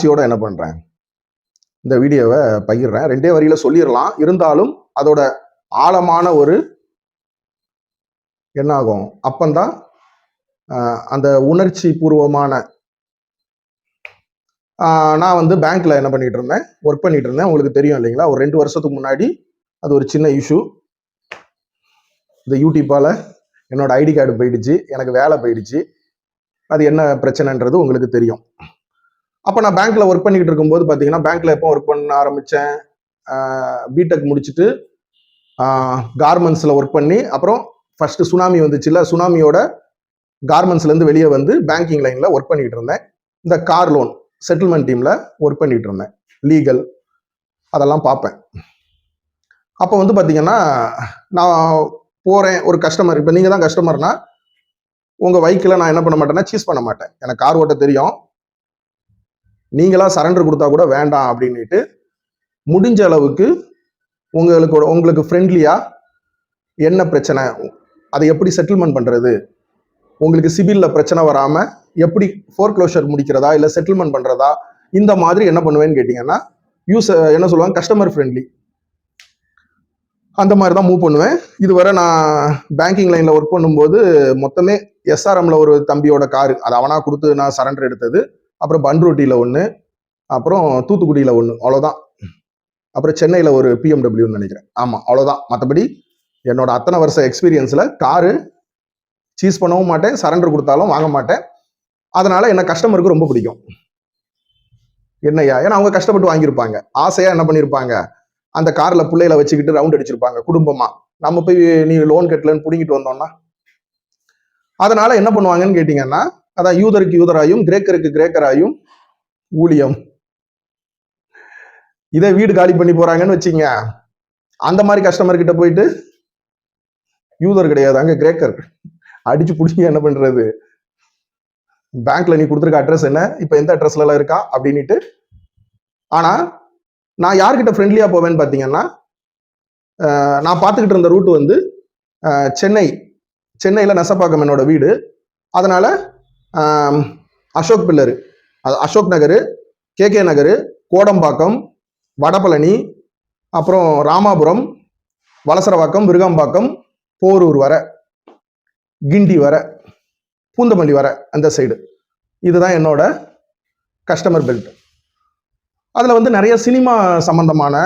மகிழ்ச்சியோட என்ன பண்றேன்? இந்த வீடியோவை பகிர்றேன். ரெண்டே வரியில சொல்லிடலாம் இருந்தாலும் அதோட ஆழமான ஒரு என்ன ஆகும் அப்பந்தான் அந்த உணர்ச்சி பூர்வமான நான் வந்து பேங்க்ல என்ன பண்ணிட்டு இருந்தேன்? ஒர்க் பண்ணிட்டு இருந்தேன். உங்களுக்கு தெரியும் இல்லைங்களா? ஒரு ரெண்டு வருஷத்துக்கு முன்னாடி அது ஒரு சின்ன இஷ்யூ இந்த யூடியூப்பால என்னோட ஐடி கார்டு போயிடுச்சு. எனக்கு வேலை போயிடுச்சு. அது என்ன பிரச்சனைன்றது உங்களுக்கு தெரியும். அப்போ நான் பேங்க்ல ஒர்க் பண்ணிக்கிட்டு இருக்கும்போது பார்த்தீங்கன்னா பேங்க்ல எப்போ ஒர்க் பண்ண ஆரம்பித்தேன் பிடெக் முடிச்சுட்டு கார்மெண்ட்ஸில் ஒர்க் பண்ணி அப்புறம் ஃபர்ஸ்ட் சுனாமி வந்துச்சுல்ல சுனாமியோட கார்மெண்ட்ஸ்லேருந்து வெளியே வந்து பேங்கிங் லைனில் ஒர்க் பண்ணிக்கிட்டு இருந்தேன். இந்த கார் லோன் செட்டில்மெண்ட் டீமில் ஒர்க் பண்ணிகிட்டு இருந்தேன். லீகல் அதெல்லாம் பார்ப்பேன் அப்போ வந்து பார்த்தீங்கன்னா நான் போகிறேன் ஒரு கஸ்டமர் இப்போ நீங்கள் தான் கஸ்டமர்னா உங்கள் வைக்கில் நான் என்ன பண்ண மாட்டேன்னா சீஸ் பண்ண மாட்டேன். எனக்கு கார் ஓட்ட தெரியும். நீங்களா சரண்டர் கொடுத்தா கூட வேண்டாம் அப்படின்னுட்டு முடிஞ்ச அளவுக்கு உங்களுக்கு உங்களுக்கு ஃப்ரெண்ட்லியா என்ன பிரச்சனை? அதை எப்படி செட்டில்மெண்ட் பண்றது? உங்களுக்கு சிவிலில் பிரச்சனை வராமல் எப்படி ஃபோர் க்ளோஷர் முடிக்கிறதா? இல்லை செட்டில்மெண்ட் பண்ணுறதா இந்த மாதிரி என்ன பண்ணுவேன்னு கேட்டிங்கன்னா யூஸ் என்ன சொல்லுவாங்க? கஸ்டமர் ஃப்ரெண்ட்லி அந்த மாதிரி தான் மூவ் பண்ணுவேன். இதுவரை நான் பேங்கிங் லைனில் ஒர்க் பண்ணும்போது மொத்தமே எஸ்ஆர்எம்ல ஒரு தம்பியோட காரு அது அவனாக கொடுத்து நான் சரண்டர் எடுத்தது. அப்புறம் பன்ருட்டியில் ஒன்று அப்புறம் தூத்துக்குடியில் ஒன்று அவ்வளோதான் அப்புறம் சென்னையில் ஒரு பிஎம்டபிள்யூன்னு நினைக்கிறேன். ஆமாம் அவ்வளோதான் மற்றபடி என்னோட அத்தனை வருஷ எக்ஸ்பீரியன்ஸில் காரு சீஸ் பண்ணவும் மாட்டேன் சரண்டர் கொடுத்தாலும் வாங்க மாட்டேன். அதனால் என்ன கஸ்டமருக்கு ரொம்ப பிடிக்கும். என்னய்யா? ஏன்னா அவங்க கஷ்டப்பட்டு வாங்கியிருப்பாங்க. ஆசையாக என்ன பண்ணியிருப்பாங்க? அந்த காரில் பிள்ளைகளை வச்சுக்கிட்டு ரவுண்ட் அடிச்சிருப்பாங்க குடும்பமாக நம்ம போய் நீ லோன் கட்டலன்னு பிடிங்கிட்டு வந்தோம்னா? அதனால என்ன பண்ணுவாங்கன்னு கேட்டிங்கன்னா அதான் யூதருக்கு யூதராயும் கிரேக்கருக்கு கிரேக்கராயும் ஊழியம். இதே வீடு காலி பண்ணி போறாங்கன்னு வச்சுங்க. அந்த மாதிரி கஸ்டமர் கிட்ட போயிட்டு யூதர் கிடையாது அங்க கிரேக்கர். அடிச்சு பிடிச்சி என்ன பண்றது? பேங்க்ல நீ கொடுத்துருக்க அட்ரஸ் என்ன? இப்ப எந்த அட்ரஸ்ல எல்லாம் இருக்கா? அப்படின்னுட்டு. ஆனா நான் யார்கிட்ட ஃப்ரெண்ட்லியா போவேன்னு பாத்தீங்கன்னா நான் பார்த்துக்கிட்டு இருந்த ரூட் வந்து சென்னை. சென்னையில நெசப்பாக்கம் என்னோட வீடு. அதனால அசோக் பில்லரு. அது அசோக் நகர் கேகே நகர் கோடம்பாக்கம் வடபழனி அப்புறம் ராமாபுரம் வலசரவாக்கம் விருகம்பாக்கம் போரூர் வர கிண்டி வர பூந்தமல்லி வர அந்த சைடு இதுதான் என்னோட கஸ்டமர் பெல்ட் அதில் வந்து நிறைய சினிமா சம்பந்தமான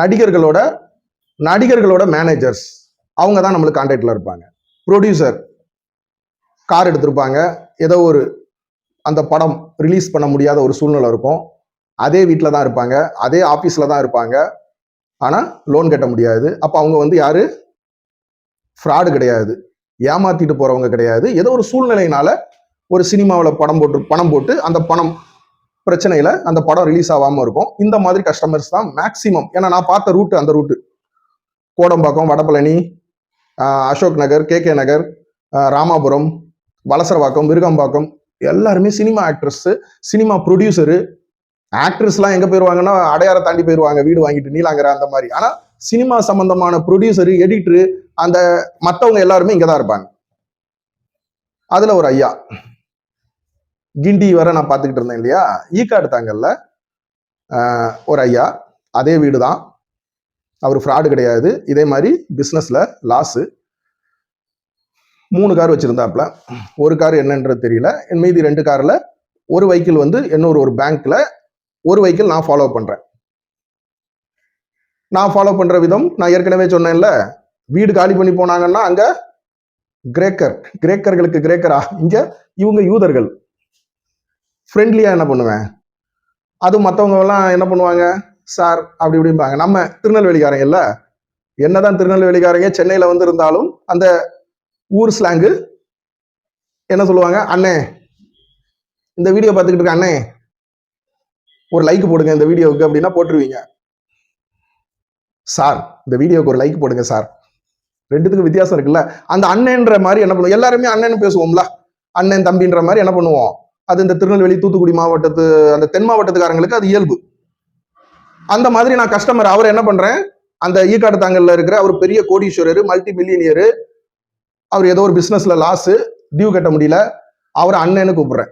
நடிகர்களோட நடிகர்களோட மேனேஜர்ஸ் அவங்க தான் நம்மளுக்கு கான்டாக்டில் இருப்பாங்க. ப்ரொடியூசர் கார் எடுத்திருப்பாங்க. ஏதோ ஒரு அந்த படம் ரிலீஸ் பண்ண முடியாத ஒரு சூழ்நிலை இருக்கும். அதே வீட்டில் தான் இருப்பாங்க. அதே ஆஃபீஸில் தான் இருப்பாங்க. ஆனால் லோன் கட்ட முடியாது. அப்போ அவங்க வந்து யார்? ஃப்ராடு கிடையாது. ஏமாத்திட்டு போகிறவங்க கிடையாது. ஏதோ ஒரு சூழ்நிலையினால ஒரு சினிமாவில் படம் போட்டு பணம் போட்டு அந்த பணம் பிரச்சனையில் அந்த படம் ரிலீஸ் ஆகாமல் இருக்கும். இந்த மாதிரி கஸ்டமர்ஸ் தான் மேக்ஸிமம் ஏன்னா நான் பார்த்த ரூட்டு அந்த route Kodambakkam Vadapalani Ashok Nagar K K Nagar Ramapuram Valasaravakkam Virugambakkam எல்லாருமே சினிமா ஆக்ட்ரஸ் சினிமா ப்ரொடியூசரு ஆக்ட்ரஸ்லாம் எங்க போயிருவாங்கன்னா அடையாற தாண்டி போயிருவாங்க வீடு வாங்கிட்டு நீலாங்கிற அந்த மாதிரி. ஆனா சினிமா சம்பந்தமான ப்ரொடியூசரு எடிட்டரு அந்த மற்றவங்க எல்லாருமே இங்கே தான் இருப்பாங்க. அதுல ஒரு ஐயா. கிண்டி வர நான் பார்த்துக்கிட்டு இருந்தேன் இல்லையா? ஈக்காடு தாங்கல்ல. ஒரு ஐயா. அதே வீடு தான் அவர் ஃப்ராடு கிடையாது. இதே மாதிரி பிஸ்னஸ்ல லாஸு மூணு கார் வச்சுருந்தாப்புல ஒரு கார் என்னன்றது தெரியல. என் மீதி ரெண்டு காரில் ஒரு வெஹிக்கிள் வந்து இன்னொரு ஒரு பேங்க்கில் ஒரு வெஹிக்கிள் நான் ஃபாலோ பண்ணுறேன் நான் ஃபாலோ பண்ணுற விதம் நான் ஏற்கனவே சொன்னேன்ல. வீடு காலி பண்ணி போனாங்கன்னா அங்கே கிரேக்கர் கிரேக்கர்களுக்கு கிரேக்கரா? இங்கே இவங்க யூதர்கள். ஃப்ரெண்ட்லியாக என்ன பண்ணுவேன்? அது மற்றவங்கெல்லாம் என்ன பண்ணுவாங்க? சார் அப்படி இப்படிம்பாங்க. நம்ம திருநெல்வேலிக்காரங்க இல்லை? என்னதான் திருநெல்வேலிக்காரங்க சென்னையில் வந்து இருந்தாலும் அந்த ஊர் ஸ்லாங்கு என்ன சொல்லுவாங்க? அண்ணே இந்த வீடியோ பார்த்துக்கிட்டு இருக்க அண்ணே ஒரு லைக் போடுங்க இந்த வீடியோவுக்கு அப்படின்னா போட்டுருவீங்க. சார் இந்த வீடியோவுக்கு ஒரு லைக் போடுங்க சார். ரெண்டுத்துக்கும் வித்தியாசம் இருக்குல்ல? அந்த அண்ணன்ற மாதிரி என்ன பண்ணுவோம்? எல்லாருமே அண்ணன் பேசுவோம்ல? அண்ணன் தம்பின்ற மாதிரி என்ன பண்ணுவோம்? அது இந்த திருநெல்வேலி தூத்துக்குடி மாவட்டத்து அந்த தென் மாவட்டத்துக்காரங்களுக்கு அது இயல்பு. அந்த மாதிரி நான் கஸ்டமர் அவர் என்ன பண்றேன்? அந்த ஈக்காடு தாங்கல்ல இருக்கிற அவர் பெரிய கோடீஸ்வரர் மல்டி மில்லியனியர் அவர் ஏதோ ஒரு பிஸ்னஸ்ல லாஸு டியூ கட்ட முடியல. அவர் அண்ணன்னு கூப்பிடுறேன்.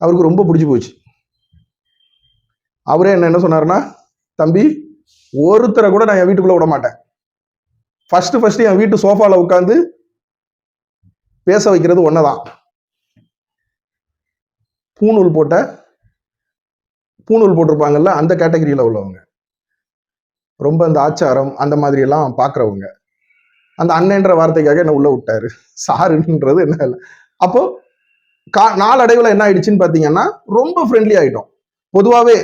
அவருக்கு ரொம்ப பிடிச்சி போச்சு. அவரே என்ன என்ன சொன்னார்னா தம்பி ஒருத்தரை கூட நான் என் வீட்டுக்குள்ள விட மாட்டேன். ஃபர்ஸ்ட் ஃபர்ஸ்ட் என் வீட்டு சோஃபால உட்காந்து பேச வைக்கிறது ஒன்னதான் பூணூல் போட்ட பூணூல் போட்டிருப்பாங்கல்ல அந்த கேட்டகரியில உள்ளவங்க. ரொம்ப இந்த ஆச்சாரம் அந்த மாதிரி எல்லாம் பாக்குறவங்க அந்த அண்ணன்ற வார்த்தைக்காக என்ன உள்ள விட்டாரு. சாருன்றது என்ன இல்லை. அப்போ கா நாளடைவில் என்ன ஆயிடுச்சுன்னு பார்த்தீங்கன்னா ரொம்ப ஃப்ரெண்ட்லி ஆயிட்டோம். பொதுவாகவே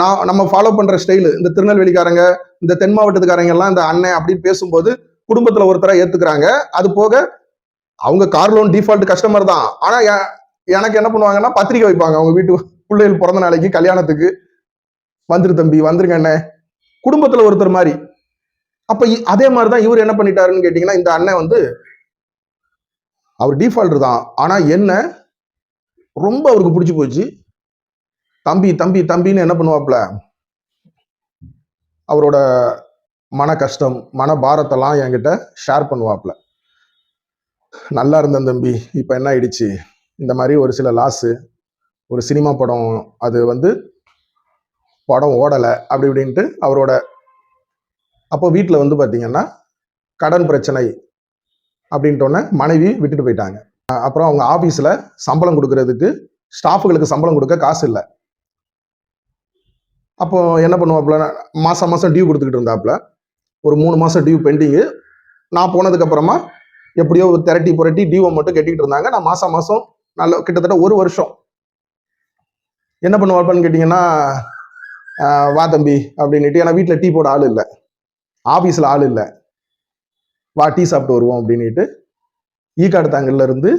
நான் நம்ம ஃபாலோ பண்ற ஸ்டைலு இந்த திருநெல்வேலிக்காரங்க இந்த தென் மாவட்டத்துக்காரங்க எல்லாம் இந்த அண்ணன் அப்படின்னு பேசும்போது குடும்பத்துல ஒருத்தரா ஏத்துக்கிறாங்க. அது போக அவங்க கார் லோன் டிஃபால்ட் கஸ்டமர் தான். ஆனா எனக்கு என்ன பண்ணுவாங்கன்னா பத்திரிக்கை வைப்பாங்க. அவங்க வீட்டு பிள்ளைகள் பிறந்த நாளைக்கு கல்யாணத்துக்கு. வந்துரு தம்பி வந்துருங்க அண்ணே. குடும்பத்துல ஒருத்தர் மாதிரி. அப்ப இ- அதே மாதிரி தான் இவர் என்ன பண்ணிட்டாருன்னு கேட்டீங்கன்னா இந்த அண்ணன் வந்து அவர் டிஃபால்டர் தான். ஆனா என்ன ரொம்ப அவருக்கு பிடிச்சி போச்சு. தம்பி தம்பி தம்பின்னு என்ன பண்ணுவாப்ல அவரோட மன கஷ்டம் மன பாரத்தெல்லாம் என்கிட்ட ஷேர் பண்ணுவாப்ல நல்லா இருந்தேன் தம்பி இப்போ என்ன ஆயிடுச்சு? இந்த மாதிரி ஒரு சில லாஸு ஒரு சினிமா படம் அது வந்து படம் ஓடலை அப்படி இப்படின்ட்டு அவரோட அப்போ வீட்டில் வந்து பார்த்தீங்கன்னா கடன் பிரச்சனை அப்படின்ட்டோன்னே மனைவி விட்டுட்டு போயிட்டாங்க. அப்புறம் அவங்க ஆஃபீஸில் சம்பளம் கொடுக்கறதுக்கு ஸ்டாஃபுகளுக்கு சம்பளம் கொடுக்க காசு இல்லை. அப்போ என்ன பண்ணுவாப்புல மாதம் மாதம் டியூ கொடுத்துக்கிட்டு இருந்தாப்புல. ஒரு மூணு மாதம் டியூ பெண்டிங்கு நான் போனதுக்கப்புறமா எப்படியோ ஒரு திரட்டி புரட்டி டியூவை மட்டும் கட்டிக்கிட்டு இருந்தாங்க. நான் மாதம் மாதம் நல்ல கிட்டத்தட்ட ஒரு வருஷம். என்ன பண்ணுவாப்பான்னு கேட்டிங்கன்னா வா தம்பி அப்படின்ட்டு ஏன்னா வீட்டில் டீ போட ஆள் இல்லை. ஆஃபீஸில் ஆள் இல்லை. வா டீ சாப்பிட்டு வருவோம் அப்படின்னுட்டு e ஈக்காடு தாங்கல்ல இருந்து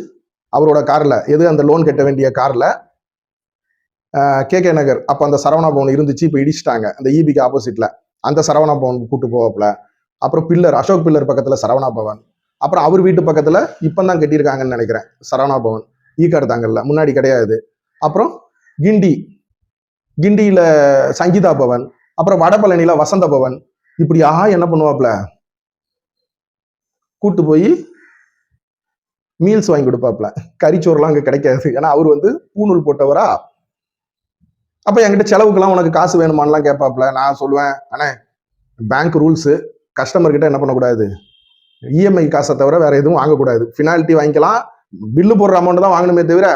அவரோட காரில் எது அந்த லோன் கட்ட வேண்டிய காரில் கே கே நகர் அப்போ அந்த சரவணா பவன் இருந்துச்சு இப்போ இடிச்சிட்டாங்க. அந்த ஈபிக்கு ஆப்போசிட்டில் அந்த சரவணா பவன் கூட்டு போவாப்புல. அப்புறம் பில்லர் அசோக் பில்லர் பக்கத்தில் சரவணா பவன். அப்புறம் அவர் வீட்டு பக்கத்தில் இப்போ தான் கட்டியிருக்காங்கன்னு நினைக்கிறேன் சரவணா பவன். E ஈக்காடு தாங்கல்ல முன்னாடி கிடையாது. அப்புறம் கிண்டி. கிண்டியில் சங்கீதா பவன். அப்புறம் வடபழனியில் வசந்த பவன். இப்படி ஆஹா என்ன பண்ணுவாப்ல கூட்டு போய் மீல்ஸ் வாங்கி கொடுப்பாப்ல கறிச்சோறுலாம் அங்கே கிடைக்காது. ஏன்னா அவர் வந்து பூணூல் போட்டவரா? அப்ப என்கிட்ட செலவுக்கெல்லாம் உனக்கு காசு வேணுமான்லாம் கேட்பாப்ல நான் சொல்லுவேன் அண்ணே பேங்க் ரூல்ஸு கஸ்டமர் கிட்ட என்ன பண்ணக்கூடாது? இஎம்ஐ காசை தவிர வேற எதுவும் வாங்கக்கூடாது. ஃபினாலிட்டி வாங்கிக்கலாம். பில்லு போடுற அமௌண்ட் தான் வாங்கணுமே தவிர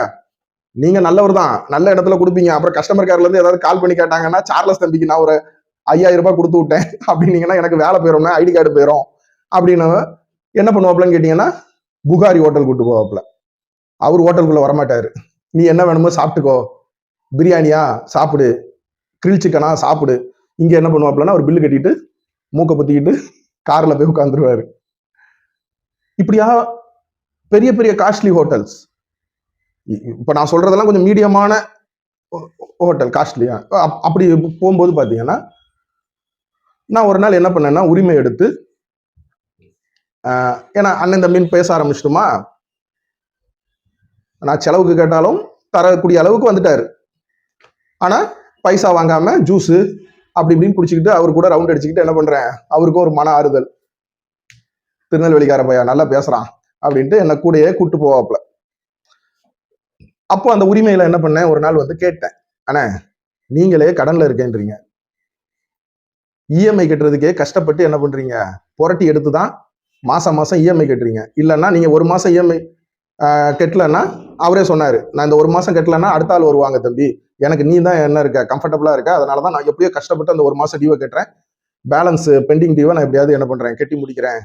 நீங்க நல்லவர் தான். நல்ல இடத்துல கொடுப்பீங்க. அப்புறம் கஸ்டமர் கேர்ல இருந்து ஏதாவது கால் பண்ணி கேட்டாங்கன்னா சார்லஸ் தம்பிக்கு நான் ஒரு ஐயாயிரம் ரூபாய் கொடுத்து விட்டேன். அப்படின்னீங்கன்னா எனக்கு வேலை போயிடும்னா ஐடி கார்டு போயிடும் அப்படின்னு என்ன பண்ணுவாப்லன்னு கேட்டீங்கன்னா புகாரி ஹோட்டல் கூட்டு போவாப்ல அவர் ஹோட்டலுக்குள்ள வரமாட்டாரு. நீ என்ன வேணுமோ சாப்பிட்டுக்கோ. பிரியாணியா சாப்பிடு. கிரில் சிக்கனா சாப்பிடு. இங்க என்ன பண்ணுவாப்லன்னா அவர் பில்லு கட்டிட்டு மூக்கை பத்திக்கிட்டு கார்ல போய் உட்காந்துருவாரு இப்படியா பெரிய பெரிய காஸ்ட்லி ஹோட்டல்ஸ் இப்ப நான் சொல்றதெல்லாம் கொஞ்சம் மீடியமான ஹோட்டல் காஸ்ட்லியா அப்படி போகும்போது பாத்தீங்கன்னா நான் ஒரு நாள் என்ன பண்ணேன்னா உரிமை எடுத்து ஏன்னா அண்ணன் தம்பின்னு பேச ஆரம்பிச்சிட்டுமா? நான் செலவுக்கு கேட்டாலும் தரக்கூடிய அளவுக்கு வந்துட்டாரு. ஆனால் பைசா வாங்காம ஜூஸு அப்படி இப்படின்னு குடிச்சிக்கிட்டு அவர் கூட ரவுண்ட் அடிச்சுக்கிட்டு என்ன பண்ணுறேன் அவருக்கும் ஒரு மன ஆறுதல். திருநெல்வேலிக்கார பையா நல்லா பேசுகிறான் அப்படின்ட்டு என்னை கூடயே கூப்பிட்டு போவாப்புல. அப்போ அந்த உரிமையில என்ன பண்ணேன்? ஒரு நாள் வந்து கேட்டேன் அண்ணே நீங்களே கடனில் இருக்கேன்றீங்க. இஎம்ஐ கட்டுறதுக்கே கஷ்டப்பட்டு என்ன பண்றீங்க? புரட்டி எடுத்து தான் மாசம் மாசம் இஎம்ஐ கட்டுறீங்க. இல்லைன்னா நீங்க ஒரு மாசம் இஎம்ஐ கட்டலன்னா அவரே சொன்னாரு நான் இந்த ஒரு மாசம் கட்டலன்னா அடுத்த ஆள் வருவாங்க தம்பி. எனக்கு நீ தான் என்ன இருக்க? கம்ஃபர்டபுளா இருக்க? அதனால தான் நான் எப்படியோ கஷ்டப்பட்டு அந்த ஒரு மாசம் டியூவை கட்டுறேன். பேலன்ஸ் பெண்டிங் டியூவை நான் எப்படியாவது என்ன பண்றேன்? கட்டி முடிக்கிறேன்.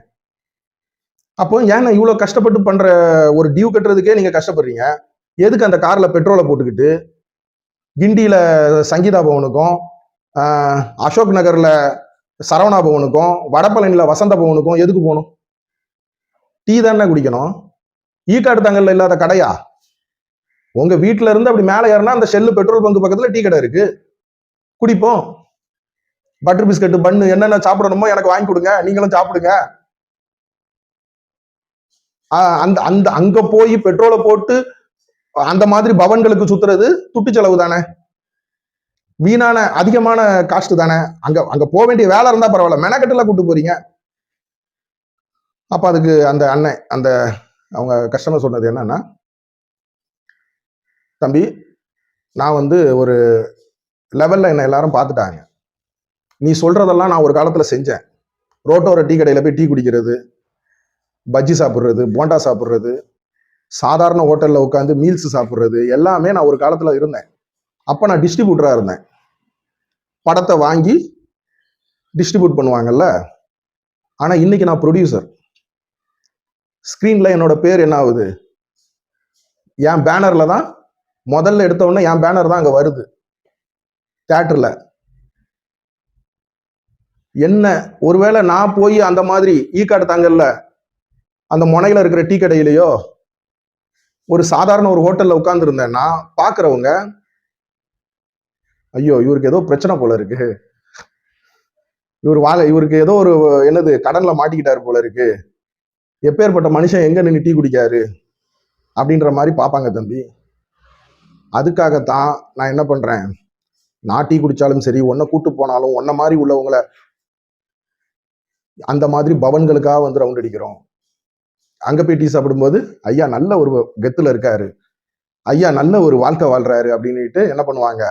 அப்போ ஏன் நான் இவ்வளோ கஷ்டப்பட்டு பண்ற ஒரு டியூ கட்டுறதுக்கே நீங்க கஷ்டப்படுறீங்க? எதுக்கு அந்த கார்ல பெட்ரோலை போட்டுக்கிட்டு? கிண்டியில சங்கீதா பவனுக்கும் அசோக் நகர்ல சரவணா பவனுக்கும் வடபழனியில வசந்த பவனுக்கும் எதுக்கு போகணும்? டீ தானே குடிக்கணும். ஈக்காடு தங்கல்ல இல்லாத கடையா? உங்க வீட்ல இருந்து அப்படி மேலே ஏறினா அந்த ஷெல்லு பெட்ரோல் பங்க் பக்கத்துல டீ கடை இருக்கு. குடிப்போம். பட்டர் பிஸ்கட் பண்ணு என்னென்ன சாப்பிடணுமோ எனக்கு வாங்கி கொடுங்க. நீங்களும் சாப்பிடுங்க. அந்த அந்த அங்க போய் பெட்ரோலை போட்டு அந்த மாதிரி பவன்களுக்கு சுத்துறது துட்டு செலவு தானே? வீணான அதிகமான காஸ்ட் தானே. அங்க அங்க போக வேண்டிய வேலை இருந்தா பரவாயில்ல. மெனக்கட்டுல கூட்டு போறீங்க. அப்ப அதுக்கு அந்த அண்ணன் அந்த அவங்க கஸ்டமர் சொன்னது என்னன்னா தம்பி நான் வந்து ஒரு லெவல்ல என்னை எல்லாரும் பார்த்துட்டாங்க. நீ சொல்றதெல்லாம் நான் ஒரு காலத்துல செஞ்சேன். ரோட்டோர டீ கடையில போய் டீ குடிக்கிறது பஜ்ஜி சாப்பிட்றது போண்டா சாப்பிட்றது சாதாரண ஹோட்டலில் உட்காந்து மீல்ஸ் சாப்பிட்றது எல்லாமே நான் ஒரு காலத்தில் இருந்தேன். அப்போ நான் டிஸ்ட்ரிபியூட்டராக இருந்தேன். படத்தை வாங்கி டிஸ்ட்ரிபியூட் பண்ணுவாங்கல்ல? ஆனால் இன்னைக்கு நான் ப்ரொடியூசர் ஸ்க்ரீனில் என்னோட பேர் என்ன ஆகுது? என் பேனரில் தான் முதல்ல எடுத்தவொடனே என் பேனர் தான் அங்கே வருது. தேட்டரில் என்ன ஒருவேளை நான் போய் அந்த மாதிரி ஈ கார்டு தாங்கல்ல அந்த முனையில் இருக்கிற டீ கடையிலையோ ஒரு சாதாரண ஒரு ஹோட்டலில் உட்காந்துருந்தேன்னா பார்க்குறவங்க ஐயோ இவருக்கு ஏதோ பிரச்சனை போல இருக்கு. இவர் வாழ இவருக்கு ஏதோ ஒரு என்னது கடன்ல மாட்டிக்கிட்டாரு போல இருக்கு. எப்பேற்பட்ட மனுஷன் எங்க நின்று டீ குடிக்காரு? அப்படின்ற மாதிரி பார்ப்பாங்க தம்பி. அதுக்காகத்தான் நான் என்ன பண்றேன்? நான் டீ குடிச்சாலும் சரி ஒன்ன கூட்டு போனாலும் ஒன்ன மாதிரி உள்ளவங்களை அந்த மாதிரி பவன்களுக்காக வந்து ரவுண்ட் அடிக்கிறோம். அங்க போய் டீ சாப்பிடும்போது ஐயா நல்ல ஒரு கெத்துல இருக்காரு. ஐயா நல்ல ஒரு வாழ்க்கை வாழ்றாரு அப்படின்னுட்டு என்ன பண்ணுவாங்க?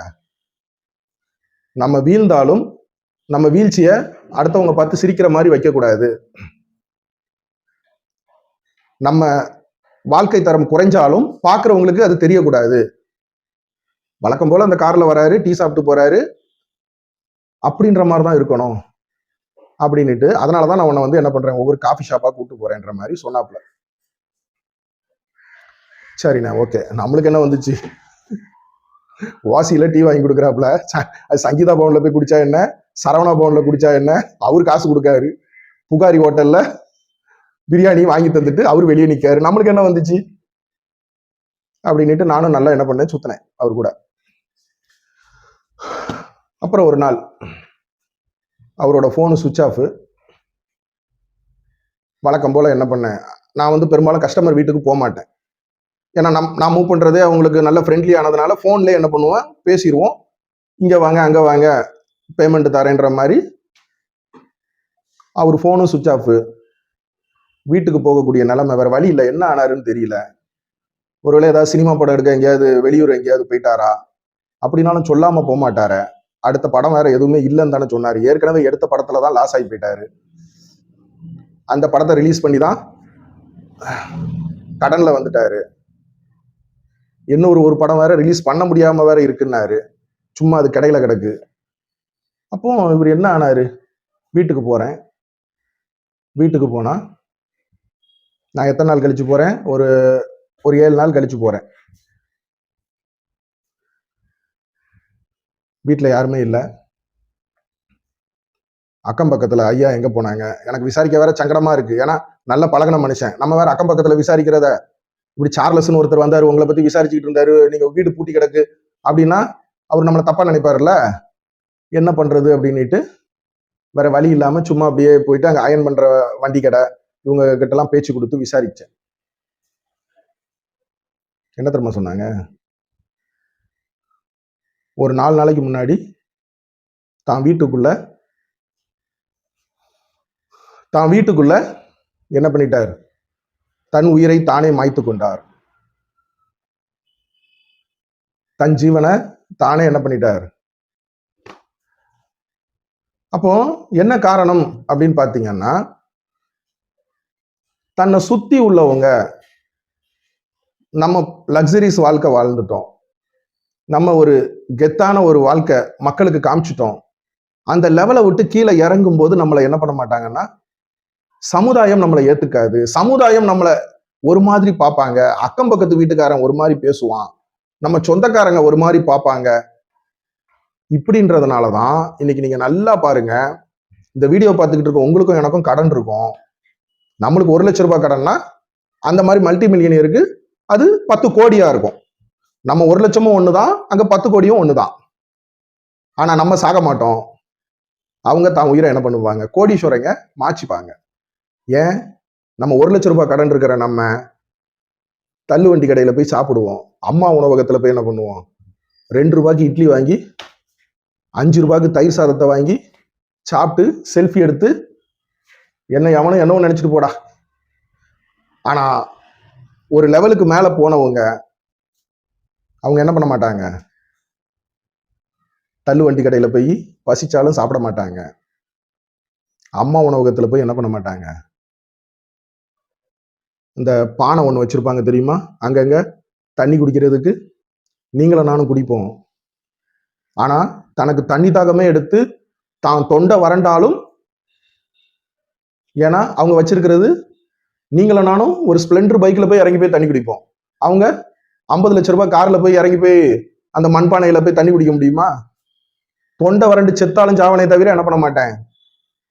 நம்ம வீழ்ந்தாலும் நம்ம வீழ்ச்சியை அடுத்தவங்க பார்த்து சிரிக்கிற மாதிரி வைக்கக்கூடாது. நம்ம வாழ்க்கை தரம் குறைஞ்சாலும் பார்க்குறவங்களுக்கு அது தெரியக்கூடாது. வழக்கம் போல் அந்த காரில் வராரு டீ சாப்பிட்டு போகிறாரு அப்படின்ற மாதிரி தான் இருக்கணும். அப்படின்ட்டு அதனால தான் நான் உன்னை வந்து என்ன பண்ணுறேன் ஒவ்வொரு காஃபி ஷாப்பாக கூட்டு போகிறேன்ற மாதிரி சொன்னாப்புல. சரிண்ணா ஓகே நம்மளுக்கு என்ன வந்துச்சு? வாசியில் டீ வாங்கி கொடுக்குறாப்புல. அது சங்கீதா பவனில் போய் குடிச்சா என்ன? சரவணா பவனில் குடிச்சா என்ன? அவர் காசு கொடுக்காரு. புகாரி ஹோட்டலில் பிரியாணி வாங்கி தந்துட்டு அவர் வெளியே நிற்காரு நம்மளுக்கு என்ன வந்துச்சு? அப்படின்னுட்டு நானும் நல்லா என்ன பண்ணேன்? சுத்தினேன் அவர் கூட. அப்புறம் ஒரு நாள் அவரோட ஃபோனு சுவிட்ச் ஆஃப் வழக்கம் போல என்ன பண்ணேன்? நான் வந்து பெரும்பாலும் கஸ்டமர் வீட்டுக்கு போக மாட்டேன். ஏன்னா நம் நான் மூவ் பண்ணுறதே அவங்களுக்கு நல்ல ஃப்ரெண்ட்லி ஆனதுனால ஃபோன்லேயே என்ன பண்ணுவேன் பேசிடுவோம். இங்கே வாங்க அங்கே வாங்க பேமெண்ட் தரேன்ற மாதிரி. அவர் ஃபோனும் சுவிட்ச் ஆஃப் வீட்டுக்கு போகக்கூடிய நிலைமை வேற வழி இல்லை. என்ன ஆனாருன்னு தெரியல. ஒருவேளை ஏதாவது சினிமா படம் எடுக்க எங்கேயாவது வெளியூர் எங்கேயாவது போயிட்டாரா? அப்படின்னாலும் சொல்லாமல் போக மாட்டாரு. அடுத்த படம் வேற எதுவுமே இல்லைன்னு தானே சொன்னார். ஏற்கனவே எடுத்த படத்தில் தான் லாஸ் ஆகி போயிட்டாரு. அந்த படத்தை ரிலீஸ் பண்ணி தான் கடனில் வந்துட்டாரு. இன்னொரு ஒரு படம் வேற ரிலீஸ் பண்ண முடியாம வேற இருக்குன்னாரு. சும்மா அது கடையில கிடக்கு. அப்போ இவர் என்ன ஆனாரு? வீட்டுக்கு போறேன். வீட்டுக்கு போனா நான் எத்தனை நாள் கழிச்சு போறேன்? ஒரு ஒரு ஏழு நாள் கழிச்சு போறேன். வீட்டில் யாருமே இல்லை. அக்கம் பக்கத்துல ஐயா எங்க போனாங்க? எனக்கு விசாரிக்க வேற சங்கடமா இருக்கு. ஏன்னா நல்ல பழகுன மனுஷன். நம்ம வேற அக்கம் பக்கத்துல விசாரிக்கிறத இப்படி சார்லஸ்னு ஒருத்தர் வந்தார் உங்களை பத்தி விசாரிச்சுக்கிட்டு இருந்தாரு நீங்க வீடு பூட்டி கிடக்கு அப்படின்னா அவர் நம்மளை தப்பா நினைப்பார்ல என்ன பண்றது அப்படின்னுட்டு வேற வழி இல்லாம சும்மா அப்படியே போயிட்டு அங்க அயன் பண்ற வண்டி கடை இவங்க கிட்ட எல்லாம் பேச்சு கொடுத்து விசாரிச்சேன். என்ன தெரியுமா சொன்னாங்க? ஒரு நாலு நாளைக்கு முன்னாடி தான் வீட்டுக்குள்ள தான் வீட்டுக்குள்ள என்ன பண்ணிட்டார்? தன் உயிரை தானே மாய்த்து கொண்டார். தன் ஜீவனை தானே என்ன பண்ணிட்டார். அப்போ என்ன காரணம் அப்படின்னு பாத்தீங்கன்னா தன்னை சுத்தி உள்ளவங்க நம்ம லக்ஸரிஸ் வாழ்க்கை வாழ்ந்துட்டோம். நம்ம ஒரு கெத்தான ஒரு வாழ்க்கை மக்களுக்கு காமிச்சிட்டோம். அந்த லெவலை விட்டு கீழே இறங்கும் போது நம்மளை என்ன பண்ண மாட்டாங்கன்னா சமுதாயம் நம்மளை ஏத்துக்காது. சமுதாயம் நம்மளை ஒரு மாதிரி பார்ப்பாங்க. அக்கம் பக்கத்து வீட்டுக்காரன் ஒரு மாதிரி பேசுவான். நம்ம சொந்தக்காரங்க ஒரு மாதிரி பார்ப்பாங்க. இப்படின்றதுனால தான் இன்னைக்கு நீங்க நல்லா பாருங்க. இந்த வீடியோ பார்த்துக்கிட்டு இருக்க உங்களுக்கும் எனக்கும் கடன் இருக்கும். நம்மளுக்கு ஒரு லட்ச ரூபாய் கடன்னா அந்த மாதிரி மல்டி மில்லியனியருக்கு அது பத்து கோடியா இருக்கும். நம்ம ஒரு லட்சமும் ஒன்று தான் அங்கே பத்து கோடியும் ஒன்று தான் ஆனால் நம்ம சாக மாட்டோம். அவங்க தான் உயிரை என்ன பண்ணுவாங்க? கோடீஸ்வரங்க மாச்சிப்பாங்க ஏன்? நம்ம ஒரு லட்ச ரூபாய் கடன் இருக்கிற நம்ம தள்ளு வண்டி போய் சாப்பிடுவோம். அம்மா உணவகத்தில் போய் என்ன பண்ணுவோம்? ரெண்டு ரூபாய்க்கு இட்லி வாங்கி அஞ்சு ரூபாய்க்கு தயிர் சாதத்தை வாங்கி சாப்பிட்டு செல்ஃபி எடுத்து என்ன எவனும் என்னவோ நினச்சிட்டு போடா. ஆனால் ஒரு லெவலுக்கு மேலே போனவங்க அவங்க என்ன பண்ண மாட்டாங்க? தள்ளு வண்டி போய் பசிச்சாலும் சாப்பிட மாட்டாங்க. அம்மா உணவகத்தில் போய் என்ன பண்ண மாட்டாங்க? இந்த பானை ஒன்று வச்சுருப்பாங்க தெரியுமா? அங்கங்கே தண்ணி குடிக்கிறதுக்கு நீங்களும் நானும் குடிப்போம். ஆனால் தனக்கு தண்ணி தாகமே எடுத்து தான் தொண்டை வறண்டாலும் ஏன்னா அவங்க வச்சிருக்கிறது நீங்களும் நானும் ஒரு ஸ்ப்ளெண்டர் பைக்கில் போய் இறங்கி போய் தண்ணி குடிப்போம். அவங்க ஐம்பது லட்ச ரூபாய் காரில் போய் இறங்கி போய் அந்த மண்பானையில் போய் தண்ணி குடிக்க முடியுமா? தொண்டை வறண்டு செத்தாலும் சாவனே தவிர என்ன பண்ண மாட்டேன்?